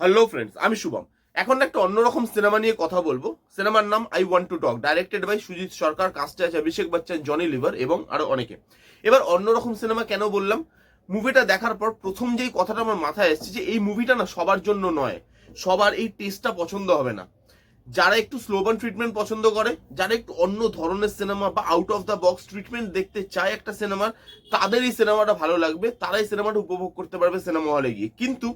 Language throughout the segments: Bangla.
হ্যালো ফ্রেন্ডস আমি শুভম। এখন একটা অন্যরকম সিনেমা নিয়ে কথা বলব। সিনেমার নাম I want to talk directed by Sujit Sarkar কাস্টে আছে অভিষেক বচ্চন জনি লিভার এবং আরও অনেকে। এবার অন্যরকম সিনেমা কেন বললাম? মুভিটা দেখার পর প্রথম যেই কথাটা আমার মাথায় এসেছে যে, এই মুভিটা না সবার জন্য নয়। সবার এই টেস্টটা পছন্দ হবে না। যারা একটু স্লোবান ট্রিটমেন্ট পছন্দ করে, যারা একটু অন্য ধরনের সিনেমা বা out of the box treatment দেখতে চায় একটা সিনেমার তাদের এই সিনেমাটা ভালো লাগবে, তারাই সিনেমাটা উপভোগ করতে পারবে সিনেমা হলে গিয়ে। কিন্তু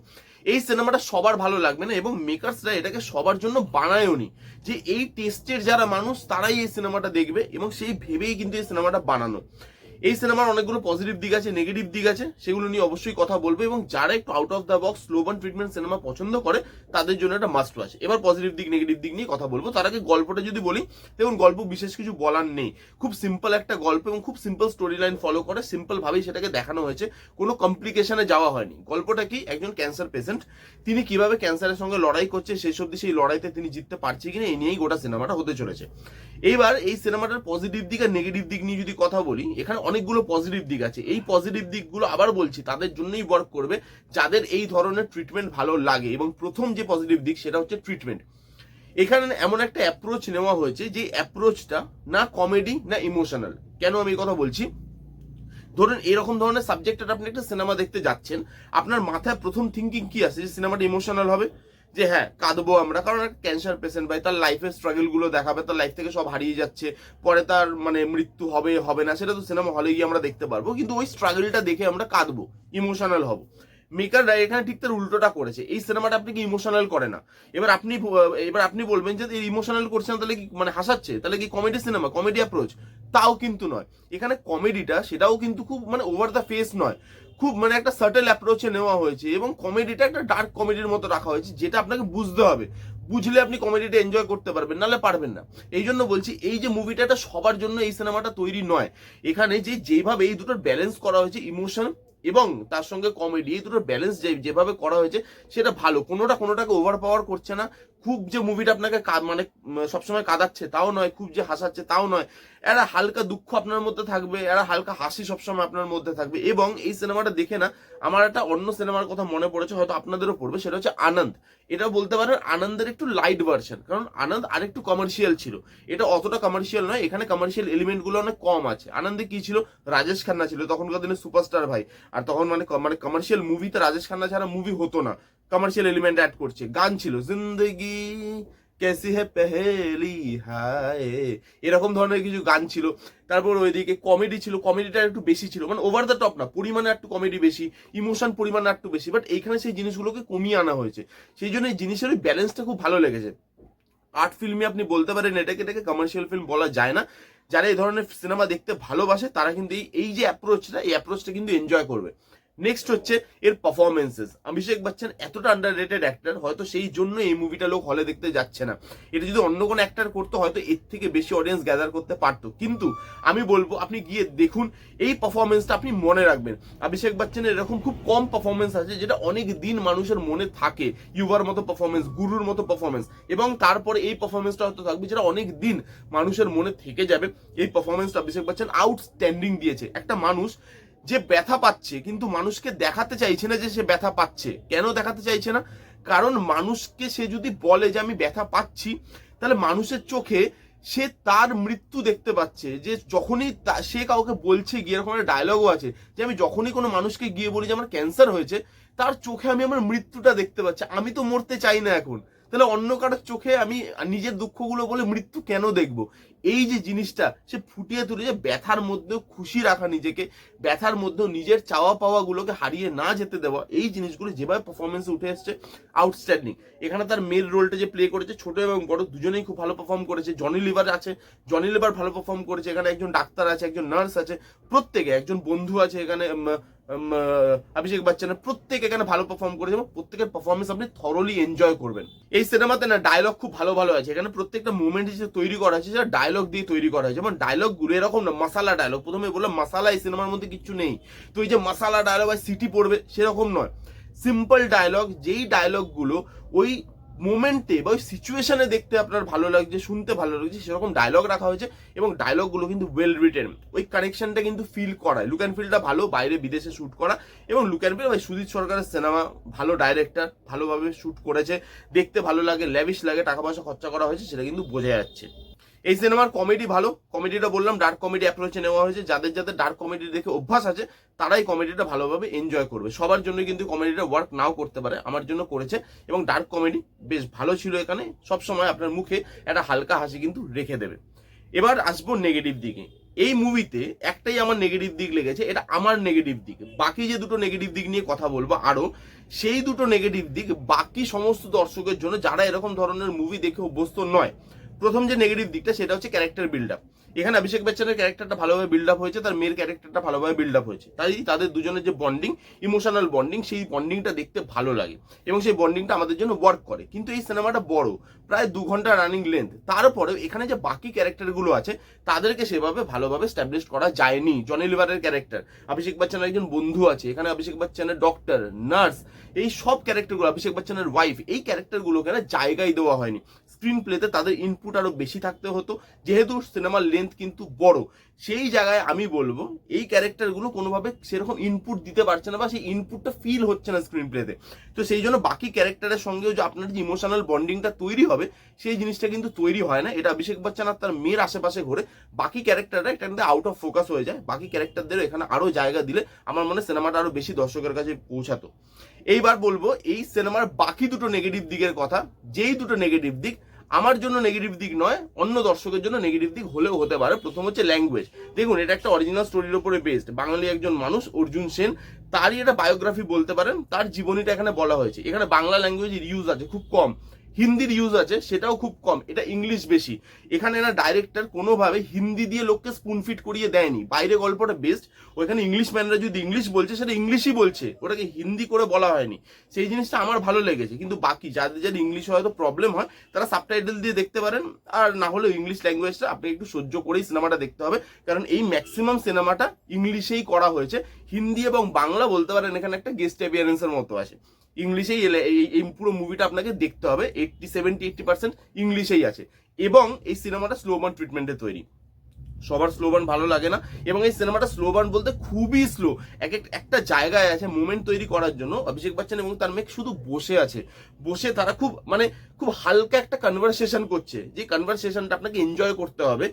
এই সিনেমাটা সবার ভালো লাগবে না এবং মেকার্সরা এটাকে সবার জন্য বানায়ওনি যে এই টেস্টের যারা মানুষ, তারাই এই সিনেমাটা দেখবে এবং সেই ভেবেই কিন্তু এই সিনেমাটা বানানো। এই সিনেমার অনেকগুলো পজিটিভ দিক আছে নেগেটিভ দিক আছে, সেগুলো নিয়ে অবশ্যই কথা বলব এবং যারা একটু out of the box স্লোবান treatment cinema পছন্দ করে, তাদের জন্য একটা মাস্ট আছে এবার পজিটিভ দিক নেগেটিভ দিক নিয়ে কথা বলব। তার আগে গল্পটা যদি বলি, দেখুন, গল্প বিশেষ কিছু বলার নেই। খুব সিম্পল একটা গল্প এবং খুব সিম্পল স্টোরি লাইন ফলো করে সিম্পল ভাবেই সেটাকে দেখানো হয়েছে। কোনো কমপ্লিকেশনে যাওয়া হয়নি। গল্পটা কি? একজন ক্যান্সার পেশেন্ট তিনি কীভাবে ক্যান্সারের সঙ্গে লড়াই করছে সেই সব সেই লড়াইতে তিনি জিততে পারছে কিনা, এই নিয়েই গোটা সিনেমাটা হতে চলেছে। এইবার এই সিনেমাটার পজিটিভ দিক আর নেগেটিভ দিক নিয়ে যদি কথা বলি, এখানে অনেকগুলো পজিটিভ দিক আছে। এই পজিটিভ দিকগুলো আবার বলছি, তাদের জন্যই ওয়ার্ক করবে, যাদের এই ধরনের ট্রিটমেন্ট ভালো লাগে। এবং প্রথম যে পজিটিভ দিক সেটা হচ্ছে ট্রিটমেন্ট এখানে এমন একটা অ্যাপ্রোচ নেওয়া হয়েছে যে অ্যাপ্রোচটা না কমেডি না ইমোশনাল কেন আমি কথা বলছি? ধরুন, এরকম ধরনের সাবজেক্টের আপনি একটা সিনেমা দেখতে যাচ্ছেন, আপনার মাথায় প্রথম থিঙ্কিং কি আছে যে সিনেমাটা ইমোশনাল হবে? যে হ্যাঁ কাঁদবো আমরা। কারণ একটা ক্যান্সার পেশেন্ট ভাই, তার লাইফের স্ট্রাগলগুলো দেখাবে, তার লাইফ থেকে সব হারিয়ে যাচ্ছে। পরে তার মানে মৃত্যু হবে হবে না, সেটা তো সিনেমা হলে গিয়ে আমরা দেখতে পারব। কিন্তু ওই স্ট্রাগলটা দেখে আমরা কাঁদবো ইমোশনাল হব। মেকাররা এখানে ঠিক তার উল্টোটা করেছে। এই সিনেমাটা আপনাকে ইমোশনাল করে না? এবার আপনি এবার আপনি বলবেন যে ইমোশনাল করছে না, তাহলে কি মানে হাসাচ্ছে? তাহলে কি কমেডি সিনেমা কমেডি অ্যাপ্রোচ তাও কিন্তু নয়। এখানে কমেডিটা সেটাও কিন্তু খুব মানে ওভার দ্য ফেস নয়। খুব মানে একটা সার্টেল অ্যাপ্রোচে নেওয়া হয়েছে এবং কমেডিটা একটা ডার্ক কমেডির মতো রাখা হয়েছে যেটা আপনাকে বুঝতে হবে। বুঝলে আপনি কমেডিটা এনজয় করতে পারবেন, নাহলে পারবেন না। এই জন্য বলছি, এই যে মুভিটা এটা সবার জন্য এই সিনেমাটা তৈরি নয়। এখানে যে যেভাবে এই দুটোর ব্যালেন্স করা হয়েছে ইমোশন এবং তার সঙ্গে কমেডি এই দুটোর ব্যালেন্স যেভাবে করা হয়েছে, সেটা ভালো। কোনোটা কোনোটাকে ওভার পাওয়ার করছে না। খুব যে মুভিটা আপনাকে মানে সবসময় কাঁদাচ্ছে, তাও নয়, খুব যে হাসাচ্ছে, তাও নয়। একটা হালকা দুঃখ আপনার মধ্যে থাকবে একটা হালকা হাসি সবসময় আপনার মধ্যে থাকবে। এবং এই সিনেমাটা দেখে না, আমার একটা অন্য সিনেমার কথা মনে পড়েছে, হয়তো আপনাদেরও পড়বে, সেটা হচ্ছে আনন্দ। এটা বলতে পারেন আনন্দের একটু লাইট ভার্সন কারণ আনন্দ আরেকটু কমার্শিয়াল ছিল। এটা অতটা কমার্শিয়াল নয়, এখানে কমার্শিয়াল এলিমেন্টগুলো অনেক কম আছে। আনন্দে কি ছিল? রাজেশ খান্না ছিল, তখনকার দিনে সুপারস্টার ভাই। আর তখন মানে মানে কমার্শিয়াল মুভিতে রাজেশ খান্না ছাড়া মুভি হতো না। কমার্শিয়াল এলিমেন্ট অ্যাড করছে। গান ছিল, জিন্দগি কেসি হে পেহেলি হায়। এরকম ধরনের কিছু গান ছিল। তারপর ওইদিকে কমেডি ছিল। কমেডিটা একটু বেশি ছিল। মানে ওভার দ্য টপ না, পরিমাণে একটু কমেডি বেশি ইমোশন পরিমাণে একটু বেশি। বাট এইখানে সেই জিনিসগুলোকে কমিয়ে আনা হয়েছে। সেই জন্য এই জিনিসের ওই ব্যালেন্সটা খুব ভালো লেগেছে। আর্ট ফিল্মে আপনি বলতে পারেন, এটাকে এটাকে কমার্শিয়াল ফিল্ম বলা যায় না। যারা এই ধরনের সিনেমা দেখতে ভালোবাসে, তারা কিন্তু এই যে অ্যাপ্রোচটা এই অ্যাপ্রোচটা কিন্তু এনজয় করবে। নেক্সট হচ্ছে এর পারফরমেন্সেস অভিষেক বচ্চন এতটা আন্ডার রেটেড অ্যাক্টার হয়তো সেই জন্য এই মুভিটা লোক হলে দেখতে যাচ্ছে না। এটা যদি অন্য কোনো অ্যাক্টার করতো, হয়তো এর থেকে বেশি অডিয়েন্স গ্যাদার করতে পারতো। কিন্তু আমি বলব, আপনি গিয়ে দেখুন, এই পারফরমেন্সটা আপনি মনে রাখবেন। অভিষেক বচ্চনের এরকম খুব কম পারফরমেন্স আছে, যেটা অনেক দিন মানুষের মনে থাকে। ইউবার মতো পারফরমেন্স গুরুর মতো পারফরমেন্স এবং তারপরে এই পারফরমেন্সটা হয়তো থাকবে, যেটা অনেক দিন মানুষের মনে থেকে যাবে। এই পারফরমেন্সটা অভিষেক বচ্চন আউটস্ট্যান্ডিং দিয়েছে। একটা মানুষ যে ব্যথা পাচ্ছে, কিন্তু মানুষকে দেখাতে চাইছে না যে সে ব্যথা পাচ্ছে। কেন দেখাতে চাইছে না? কারণ মানুষকে সে যদি বলে যে আমি ব্যথা পাচ্ছি, তাহলে মানুষের চোখে সে তার মৃত্যু দেখতে পাচ্ছে। যে যখনই সে কাউকে বলছে, গিয়ে এরকম একটা ডায়লগও আছে, যে আমি যখনই কোনো মানুষকে গিয়ে বলি যে আমার ক্যান্সার হয়েছে, তার চোখে আমি আমার মৃত্যুটা দেখতে পাচ্ছি। আমি তো মরতে চাই না এখন। তাহলে অন্য কারোর চোখে আমি নিজের দুঃখগুলো বলে মৃত্যু কেন দেখব? এই যে জিনিসটা, সে ফুটিয়ে তুলে যে ব্যথার মধ্যেও খুশি রাখা নিজেকে, ব্যথার মধ্যেও নিজের চাওয়া পাওয়াগুলোকে হারিয়ে না যেতে দেওয়া, এই জিনিসগুলো যেভাবে পারফরমেন্স উঠে এসছে আউটস্ট্যান্ডিং এখানে তার মেল রোলটা যে প্লে করেছে, ছোট এবং বড়, দুজনেই খুব ভালো পারফর্ম করেছে। জনি লিভার আছে জনি লিভার ভালো পারফর্ম করেছে। এখানে একজন ডাক্তার আছে, একজন নার্স আছে, প্রত্যেকে, একজন বন্ধু আছে এখানে অভিষেক বচ্চনের প্রত্যেক এখানে ভালো পারফর্ম করেছে এবং প্রত্যেকের পারফরমেন্স আপনি থরলি এনজয় করবেন। এই সিনেমাতে না ডায়লগ খুব ভালো ভালো আছে। এখানে প্রত্যেকটা মুভমেন্ট হিসেবে তৈরি করা আছে যেটা ডায়লগ দিয়ে তৈরি করা হয়েছে। যেমন ডায়লগগুলো এরকম না, মশালা ডায়লগ প্রথমে বললাম, মশালা এই সিনেমার মধ্যে কিছু নেই। তো এই যে মশালা ডায়লগ আর সিটি পড়বে, সেরকম নয়। সিম্পল ডায়লগ যেই ডায়লগগুলো ওই মোমেন্টে বা ওই সিচুয়েশনে দেখতে আপনার ভালো লাগছে, শুনতে ভালো লাগছে, সেরকম ডায়লগ রাখা হয়েছে এবং ডায়লগগুলো কিন্তু ওয়েল রিটেন ওই কানেকশনটা কিন্তু ফিল করায়। লুক অ্যান্ড ফিলটা ভালো, বাইরে বিদেশে শ্যুট করা এবং লুক অ্যান্ড ফিল ভাই সুদীপ সরকারের সিনেমা ভালো ডাইরেক্টর ভালোভাবে শ্যুট করেছে। দেখতে ভালো লাগে ল্যাভিশ লাগে, টাকা পয়সা খরচা করা হয়েছে, সেটা কিন্তু বোঝা যাচ্ছে। এই সিনেমার কমেডি ভালো। কমেডিটা বললাম ডার্ক কমেডি অ্যাপ্রোচে নেওয়া হয়েছে। যাদের যাদের ডার্ক কমেডি দেখে অভ্যাস আছে, তারাই কমেডিটা ভালোভাবে এনজয় করবে। সবার জন্য কিন্তু কমেডিটা ওয়ার্ক নাও করতে পারে, আমার জন্য করেছে। এবং ডার্ক কমেডি বেশ ভালো ছিল এখানে। সব সময় আপনার মুখে একটা হালকা হাসি কিন্তু রেখে দেবে। এবার আসব নেগেটিভ দিকে। এই মুভিতে একটাই আমার নেগেটিভ দিক লেগেছে, এটা আমার নেগেটিভ দিক। বাকি যে দুটো নেগেটিভ দিক নিয়ে কথা বলব আরও, সেই দুটো নেগেটিভ দিক বাকি সমস্ত দর্শকের জন্য, যারা এরকম ধরনের মুভি দেখে অভ্যস্ত নয় প্রথম যে নেগেটিভ দিকটা সেটা হচ্ছে ক্যারেক্টার বিল্ড আপ এখানে অভিষেক বচ্চনের ক্যারেক্টারটা ভালোভাবে বিল্ড আপ হয়েছে, তার মেয়ের ক্যারেক্টারটা ভালোভাবে বিল্ড আপ হয়েছে। তাই তাদের দুজনের যে বন্ডিং ইমোশনাল বন্ডিং সেই বন্ডিংটা দেখতে ভালো লাগে এবং সেই বন্ডিংটা আমাদের জন্য ওয়ার্ক করে। কিন্তু এই সিনেমাটা বড়, প্রায় দু ঘণ্টা রানিং লেন্থ তারপরেও এখানে যে বাকি ক্যারেক্টারগুলো আছে, তাদেরকে সেভাবে ভালোভাবে স্ট্যাবলিশ করা যায়নি। জনি লিভারের ক্যারেক্টার অভিষেক বচ্চনের একজন বন্ধু আছে, এখানে অভিষেক বচ্চনের ডক্টর নার্স এই সব ক্যারেক্টারগুলো অভিষেক বচ্চনের ওয়াইফ এই ক্যারেক্টারগুলোকে জায়গায় দেওয়া হয়নি। স্ক্রিন প্লেতে তাদের ইনপুট আরও বেশি থাকতে হতো, যেহেতু সিনেমার লেন্থ কিন্তু বড়। সেই জায়গায় আমি বলব, এই ক্যারেক্টারগুলো কোনোভাবে সেরকম ইনপুট দিতে পারছে না বা সেই ইনপুটটা ফিল হচ্ছে না স্ক্রিন প্লেতে তো সেই জন্য বাকি ক্যারেক্টারের সঙ্গেও যে আপনার যে ইমোশনাল বন্ডিংটা তৈরি হবে, সেই জিনিসটা কিন্তু তৈরি হয় না। এটা অভিষেক বচ্চন আর তার মেয়ের আশেপাশে ঘুরে। বাকি ক্যারেক্টাররা এখানে আউট অফ ফোকাস হয়ে যায়। বাকি ক্যারেক্টারদেরও এখানে আরও জায়গা দিলে আমার মনে সিনেমাটা আরও বেশি দর্শকের কাছে পৌঁছাতো। এইবার বলব, এই সিনেমার বাকি দুটো নেগেটিভ দিকের কথা, যেই দুটো নেগেটিভ দিক আমার জন্য নেগেটিভ দিক নয়, অন্য দর্শকের জন্য নেগেটিভ দিক হলেও হতে পারে। প্রথম হচ্ছে ল্যাঙ্গুয়েজ দেখুন, এটা একটা অরিজিনাল স্টোরির ওপরে বেসড বাঙালি একজন মানুষ, অর্জুন সেন, তারই এটা বায়োগ্রাফি বলতে পারেন। তার জীবনীটা এখানে বলা হয়েছে। এখানে বাংলা ল্যাঙ্গুয়েজের ইউজ আছে, খুব কম। হিন্দির ইউজ আছে, সেটাও খুব কম। এটা ইংলিশ বেশি। এখানে না ডাইরেক্টর কোনোভাবে হিন্দি দিয়ে লোককে স্পুন ফিট করিয়ে দেয়নি। বাইরে গল্পটা বেস্ট ওইখানে ইংলিশ ম্যানরা যদি ইংলিশ বলছে, সেটা ইংলিশই বলছে। ওটাকে হিন্দি করে বলা হয়নি। সেই জিনিসটা আমার ভালো লেগেছে। কিন্তু বাকি যাদের যাদের ইংলিশ হয়তো প্রবলেম হয়, তারা সাবটাইটেল দিয়ে দেখতে পারেন। আর না হলে ইংলিশ ল্যাঙ্গুয়েজটা আপনি একটু সহ্য করেই সিনেমাটা দেখতে হবে। কারণ এই ম্যাক্সিমাম সিনেমাটা ইংলিশেই করা হয়েছে। হিন্দি এবং বাংলা বলতে পারেন, এখানে একটা গেস্ট অ্যাপিয়ারেন্সের মতো আছে। ইংলিশেই এলে, এই পুরো মুভিটা আপনাকে দেখতে হবে। এইটটি সেভেন্টি এইটটি পার্সেন্ট ইংলিশেই আছে। এবং এই সিনেমাটা স্লোবান ট্রিটমেন্টে তৈরি। সবার স্লোবান ভালো লাগে না। এবং এই সিনেমাটা স্লোবান বলতে খুবই স্লো এক এক- একটা জায়গায় আছে মুভমেন্ট তৈরি করার জন্য অভিষেক বচ্চন এবং তার মেয়ে শুধু বসে আছে। বসে তারা খুব মানে খুব হালকা একটা কনভারসেশন করছে। যে কনভারসেশনটা আপনাকে এনজয় করতে হবে।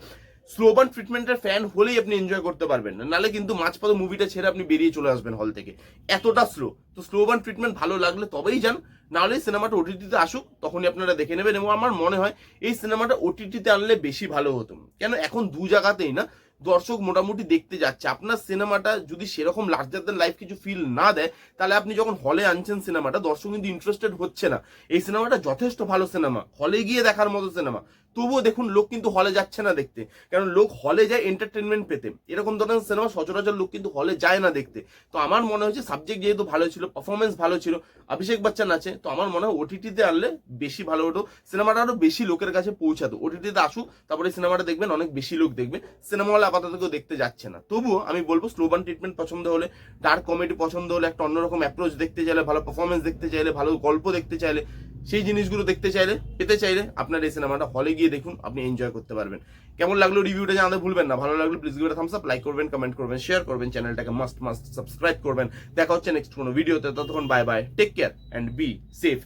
স্লোবান ট্রিটমেন্টের ফ্যান হলেই আপনি এনজয় করতে পারবেন না। নালে কিন্তু মাঝপথে মুভিটা ছেড়ে আপনি বেরিয়ে চলে আসবেন হল থেকে। এতটা স্লো তো স্লোবান ট্রিটমেন্ট ভালো লাগলে তবেই যান, নাহলে সিনেমাটা ওটিটিতে আসুক, তখনই আপনারা দেখে নেবেন এবং আমার মনে হয় এই সিনেমাটা ওটিটিতে আনলে বেশি ভালো হতো। কেন এখন দু জায়গাতেই না, দর্শক মোটামুটি দেখতে যাচ্ছে। আপনার সিনেমাটা যদি সেরকম লার্জার দ্যান লাইফ কিছু ফিল না দেয়, তাহলে আপনি যখন হলে আনছেন সিনেমাটা দর্শক কিন্তু ইন্টারেস্টেড হচ্ছে না। এই সিনেমাটা যথেষ্ট ভালো সিনেমা হলে গিয়ে দেখার মতো সিনেমা তবুও দেখুন লোক কিন্তু হলে যাচ্ছে না দেখতে। কারণ লোক হলে যায় এন্টারটেনমেন্ট পেতে। এরকম ধরনের সিনেমা সচরাচর লোক কিন্তু হলে যায় না দেখতে। তো আমার মনে হচ্ছে সাবজেক্ট যেহেতু ভালো ছিল পারফরমেন্স ভালো ছিল, অভিষেক বচ্চন আছে, তো আমার মনে হয় ওটিটিতে আনলে বেশি ভালো হতো। সিনেমাটা আরও বেশি লোকের কাছে পৌঁছাতো। ওটিটিতে আসুক, তারপরে সিনেমাটা দেখবেন অনেক বেশি লোক দেখবে। সিনেমা হলে আপাতত কেউ দেখতে যাচ্ছে না। তবুও আমি বলব স্লোবান ট্রিটমেন্ট পছন্দ হলে ডার্ক কমেডি পছন্দ হলে, একটা অন্যরকম অ্যাপ্রোচ দেখতে চাইলে, ভালো পারফরমেন্স দেখতে চাইলে, ভালো গল্প দেখতে চাইলে সেই জিনিসগুলো দেখতে চাইলে, পেতে চাইলে আপনার এই সিনেমাটা হলে গিয়ে দেখুন, আপনি এনজয় করতে পারবেন। কেমন লাগল রিভিউটা জানাতে ভুলবেন না, ভালো লাগল please give thumbs up like করবেন কমেন্ট করবেন শেয়ার করবেন চ্যানেলটাকে মাস্ট মাস্ট সাবস্ক্রাইব করবেন। দেখা হচ্ছে নেক্সট কোনো ভিডিওতে ততক্ষণ bye bye take care and be safe